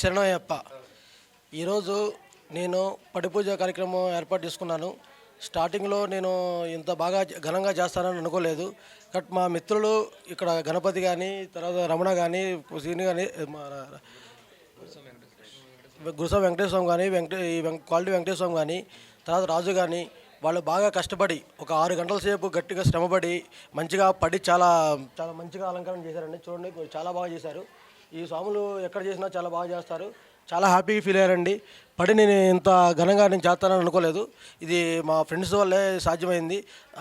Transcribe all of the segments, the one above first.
శరణయ్యప్ప. ఈరోజు నేను పడిపూజ కార్యక్రమం ఏర్పాటు చేసుకున్నాను. స్టార్టింగ్లో నేను ఇంత బాగా ఘనంగా చేస్తానని అనుకోలేదు. బట్ మా మిత్రులు ఇక్కడ గణపతి కానీ తర్వాత రమణ కానీ సీని కానీ మా గురుస వెంకటేశ్వర కానీ వెంకటే ఈ క్వాలిటీ వెంకటేశ్వరం కానీ తర్వాత రాజు కానీ వాళ్ళు బాగా కష్టపడి ఒక ఆరు గంటల సేపు గట్టిగా శ్రమపడి మంచిగా పడి చాలా చాలా మంచిగా అలంకరణ చేశారండి. చూడండి చాలా బాగా చేశారు. ఈ స్వాములు ఎక్కడ చేసినా చాలా బాగా చేస్తారు. చాలా హ్యాపీగా ఫీల్ అయ్యారండి. పడి నేను ఇంత ఘనంగా నేను చేస్తానని అనుకోలేదు. ఇది మా ఫ్రెండ్స్ వల్లే సాధ్యమైంది.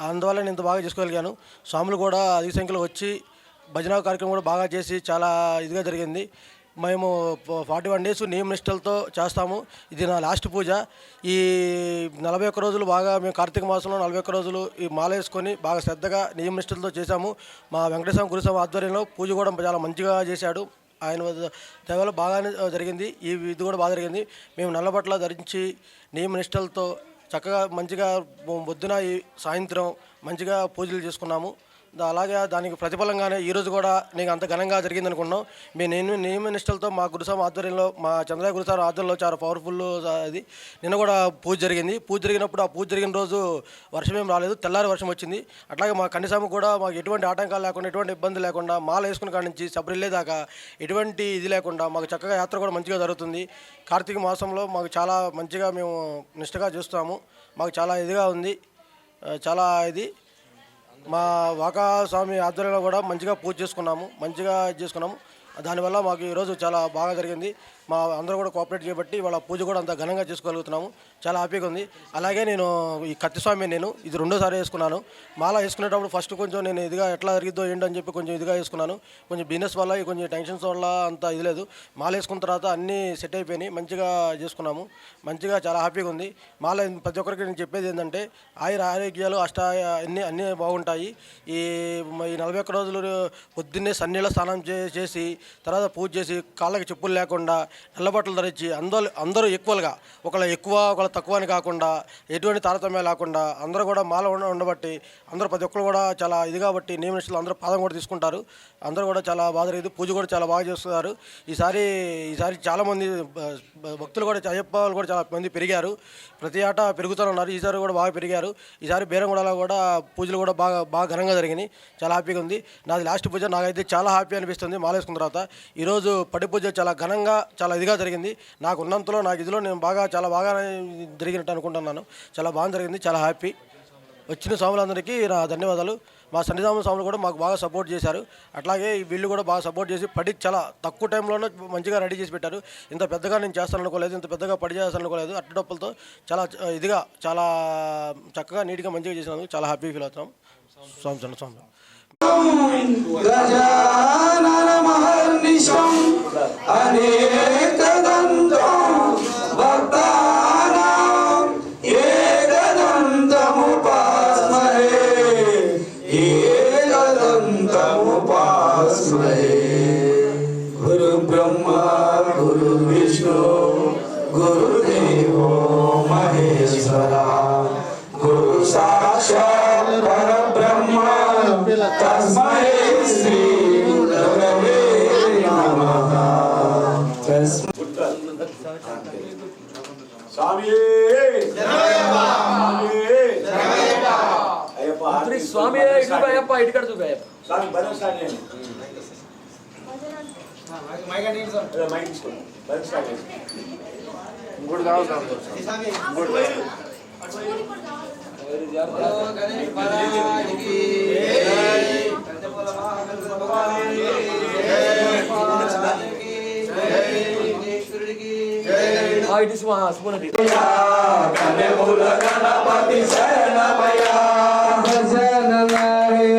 అందువల్ల నేను ఇంత బాగా చేసుకోగలిగాను. స్వాములు కూడా అధిక సంఖ్యలో వచ్చి భజన కార్యక్రమం కూడా బాగా చేసి చాలా ఇదిగా జరిగింది. మేము ఫార్టీ వన్ డేస్ నియమ నిష్టలతో చేస్తాము. ఇది నా లాస్ట్ పూజ. ఈ నలభై ఒక్క రోజులు బాగా మేము కార్తీక మాసంలో నలభై ఒక్క రోజులు ఈ మాల వేసుకొని బాగా శ్రద్ధగా నియమ నిష్టలతో చేశాము. మా వెంకటేశ్వర గురుస్వామి ఆధ్వర్యంలో పూజ కూడా చాలా మంచిగా చేశాడు. ఆయన దేవాలయం బాగానే జరిగింది. ఈ ఇది కూడా బాగా జరిగింది. మేము నల్లబట్ల ధరించి నియమ నిష్టలతో చక్కగా మంచిగా పొద్దున ఈ సాయంత్రం మంచిగా పూజలు చేసుకున్నాము. అలాగే దానికి ప్రతిఫలంగానే ఈరోజు కూడా నీకు అంత ఘనంగా జరిగింది అనుకున్నాం మీ నేను నియమ నిష్టలతో మా గురుసాం ఆధ్వర్యంలో మా చంద్రయ్య గురుసారి ఆధ్వర్యంలో చాలా పవర్ఫుల్ అది నిన్న కూడా పూజ జరిగింది. పూజ జరిగినప్పుడు ఆ పూజ జరిగిన రోజు వర్షం ఏం రాలేదు. తెల్లారి వర్షం వచ్చింది. అట్లాగే మా కన్నిసాము కూడా మాకు ఎటువంటి ఆటంకాలు లేకుండా ఎటువంటి ఇబ్బంది లేకుండా మాల వేసుకున్న కాడి నుంచి శబరిలే దాకా ఎటువంటి ఇది లేకుండా మాకు చక్కగా యాత్ర కూడా మంచిగా జరుగుతుంది. కార్తీక మాసంలో మాకు చాలా మంచిగా మేము నిష్టగా చూస్తాము. మాకు చాలా ఇదిగా ఉంది. చాలా ఇది. మా వాకా స్వామి ఆధ్వర్యంలో కూడా మంచిగా పూజ చేసుకున్నాము మంచిగా ఇది చేసుకున్నాము. దానివల్ల మాకు ఈరోజు చాలా బాగా జరిగింది. మా అందరూ కూడా కోఆపరేట్ చేయబట్టి వాళ్ళ పూజ కూడా అంత ఘనంగా చేసుకోగలుగుతున్నాము. చాలా హ్యాపీగా ఉంది. అలాగే నేను ఈ కత్తి స్వామి నేను ఇది రెండోసారి వేసుకున్నాను. మాల వేసుకునేటప్పుడు ఫస్ట్ కొంచెం నేను ఇదిగా ఎట్లా జరిగిద్దో ఏంటని చెప్పి కొంచెం ఇదిగా వేసుకున్నాను. కొంచెం బిజినెస్ వల్ల కొంచెం టెన్షన్స్ వల్ల అంత ఇది లేదు. మాల వేసుకున్న తర్వాత అన్నీ సెట్ అయిపోయినాయి. మంచిగా చేసుకున్నాము. మంచిగా చాలా హ్యాపీగా ఉంది. మాల ప్రతి ఒక్కరికి నేను చెప్పేది ఏంటంటే ఆయుర ఆరోగ్యాలు అష్ట అన్నీ అన్నీ బాగుంటాయి. ఈ ఈ నలభై ఒక్క రోజులు పొద్దున్నే సన్నీళ్ళ స్నానం చేసి తర్వాత పూజ చేసి కాళ్ళకి చెప్పులు లేకుండా నల్లబట్టలు ధరించి అందరూ అందరూ ఈక్వల్గా ఒకళ్ళు ఎక్కువ ఒకళ్ళ తక్కువ అని కాకుండా ఎటువంటి తారతమ్యం లేకుండా అందరూ కూడా మాల ఉండ ఉండబట్టి అందరూ ప్రతి ఒక్కరు కూడా చాలా ఇది కాబట్టి నియమనిష్టలు అందరూ పాదం కూడా తీసుకుంటారు. అందరూ కూడా చాలా బాగా జరిగింది. పూజ కూడా చాలా బాగా చేస్తున్నారు. ఈసారి ఈసారి చాలామంది భక్తులు కూడా అయ్యప్ప కూడా చాలా మంది పెరిగారు. ప్రతి ఆట పెరుగుతూనే ఉన్నారు. ఈసారి కూడా బాగా పెరిగారు. ఈసారి బేరంగూడలో కూడా పూజలు కూడా బాగా బాగా ఘనంగా జరిగినాయి. చాలా హ్యాపీగా ఉంది. నాది లాస్ట్ పూజ. నాకైతే చాలా హ్యాపీ అనిపిస్తుంది మాలేసుకున్న తర్వాత. ఈరోజు పడి పూజ చాలా ఘనంగా చాలా చాలా ఇదిగా జరిగింది. నాకు ఉన్నంతలో నాకు ఇదిలో నేను బాగా చాలా బాగా జరిగినట్టు అనుకుంటున్నాను. చాలా బాగా జరిగింది చాలా హ్యాపీ. వచ్చిన స్వాములందరికీ నా ధన్యవాదాలు. మా సన్నిధామ స్వాములు కూడా మాకు బాగా సపోర్ట్ చేశారు. అట్లాగే ఈ వీళ్ళు కూడా బాగా సపోర్ట్ చేసి పడి చాలా తక్కువ టైంలోనే మంచిగా రెడీ చేసి పెట్టారు. ఇంత పెద్దగా నేను చేస్తాను అనుకోలేదు ఇంత పెద్దగా పడి చేస్తాను అనుకోలేదు అట్టడప్పులతో చాలా ఇదిగా చాలా చక్కగా నీట్గా మంచిగా చేసినందుకు చాలా హ్యాపీ ఫీల్ అవుతాం స్వామి స్వామి. गजाननमहर्निशम् अनेकदन्तं भक्तानाम् స్వామియే స్వామియే అయ్యప్ప శ్రీ స్వామి ఇటు అయ్యప్ప స్వామి భజన స్టార్ట్ చేయండి ఏదో మైక్ తీసుకోండి. భజన స్టార్ట్ చేయండి ఇటు ఇటు. కనెముల గణపతి శరణమయ గజానన హే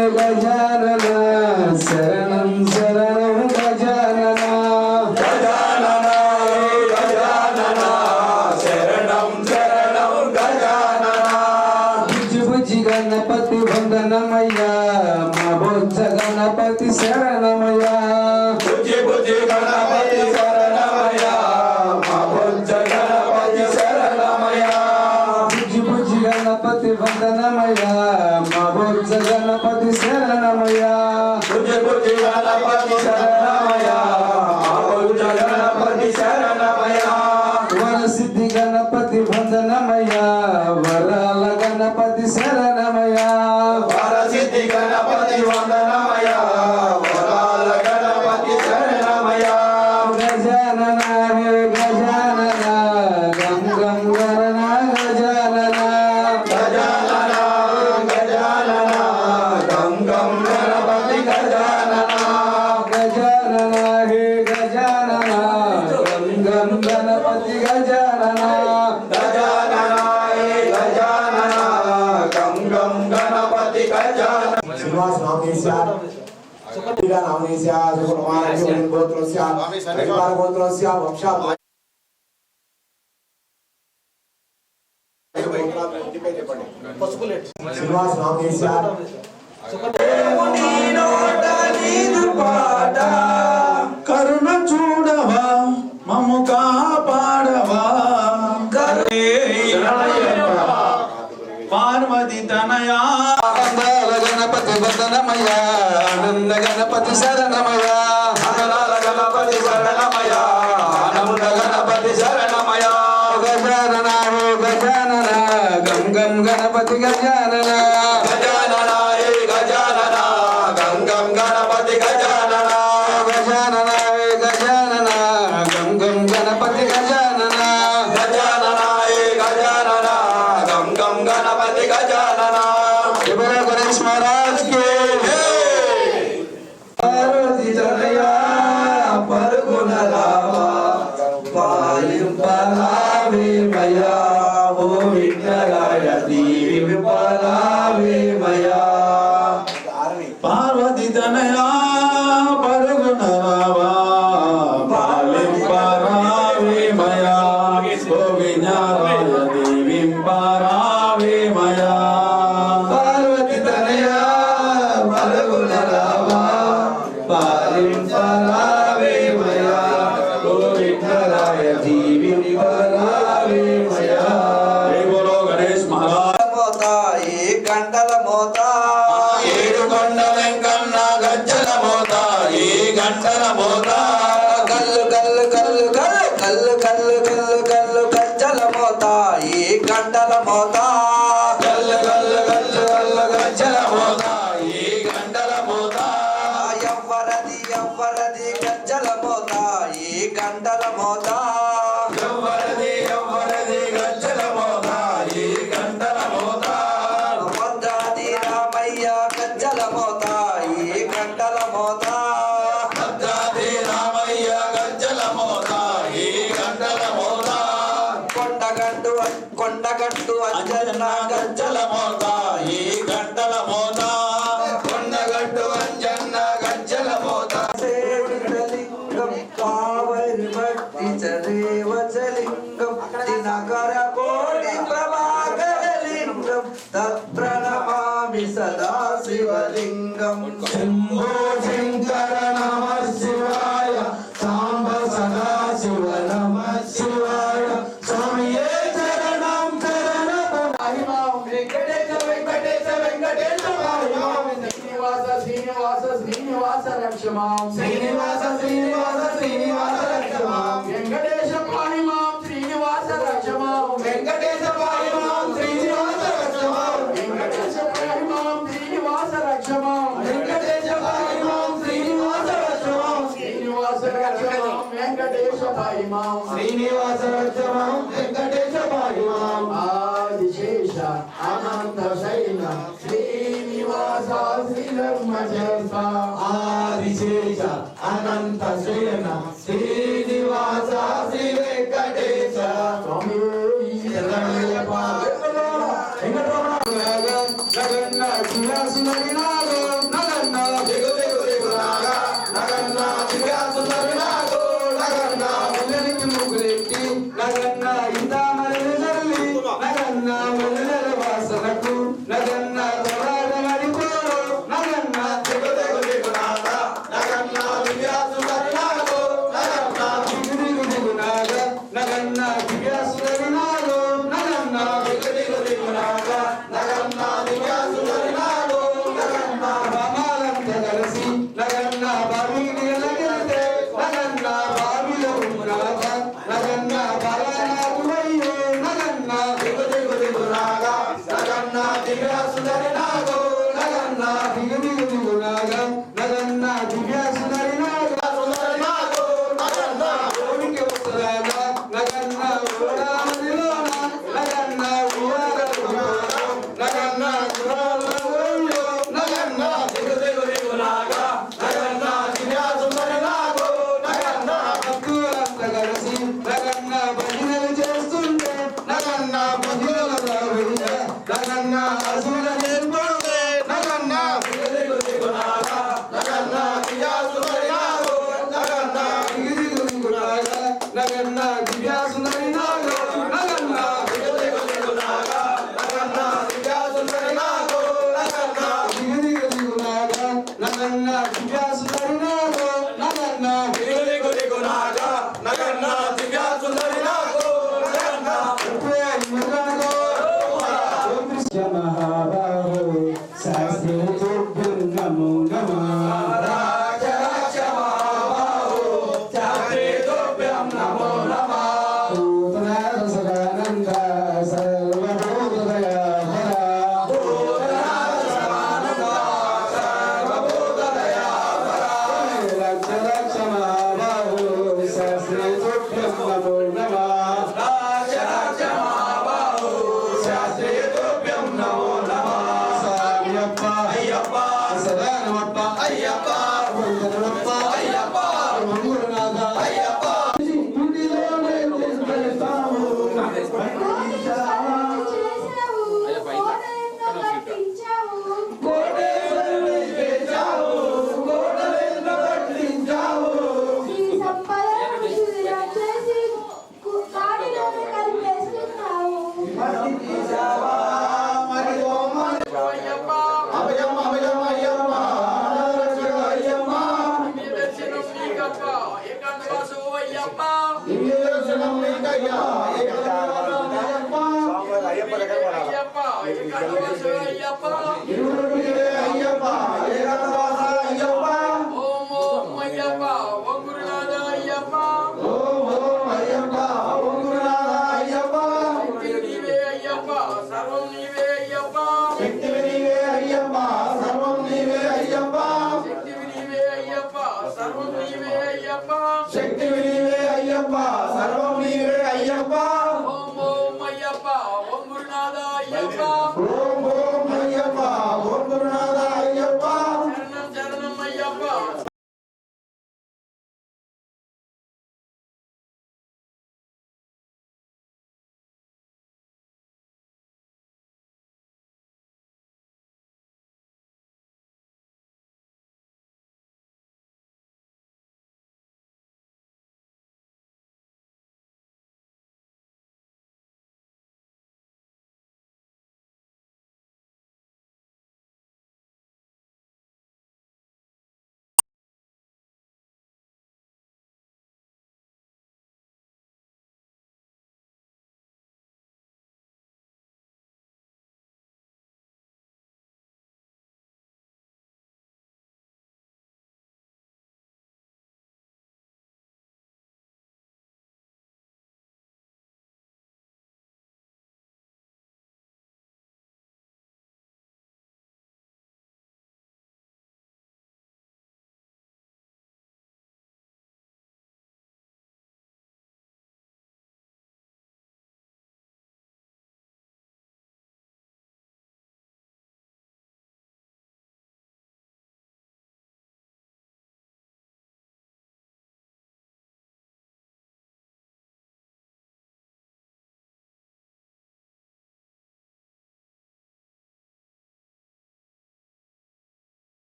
గజానం గణపతి గజానన గజాననాయ గజానన గం గం గణపతి గజానన శ్రీనివాస్ నామేశార్ సుఖపీగా నామేశార్ సుఖమానకి గోత్రస్య పరివార గోత్రస్య వక్షా శ్రీనివాస్ నామేశార్ సుఖపీగా నీ నోట నీ దుపాటా సదనమయ గణపతి శరణమయ మంగళాల గణపతి శరణమయ ఆనంద గణపతి శరణమయ గజానన గజానన గం గం గణపతి గజానన. గజానన પાર્વતી તનયા सदाशिवलिङ्गं शम्भो శ్రీనివాసరక్షమాం వెంకటేశ మహిమాం ఆదిశేష అనంత శైన శ్రీనివాస శ్రీధర్మ ఆదిశేష అనంత Shri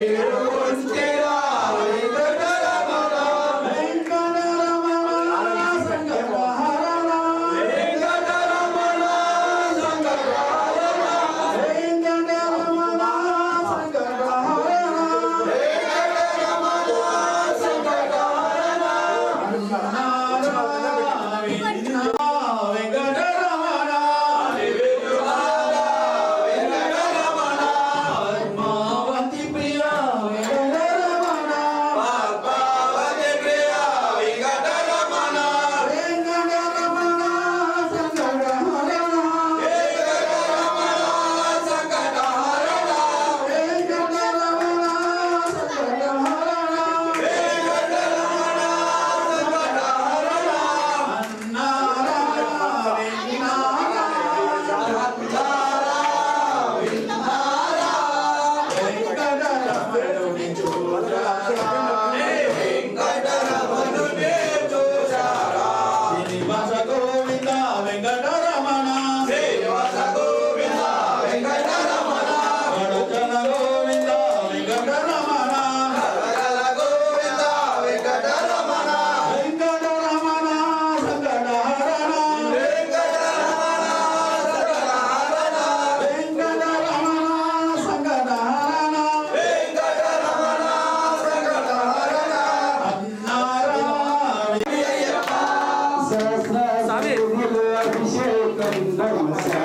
Srinivasa portar un arma.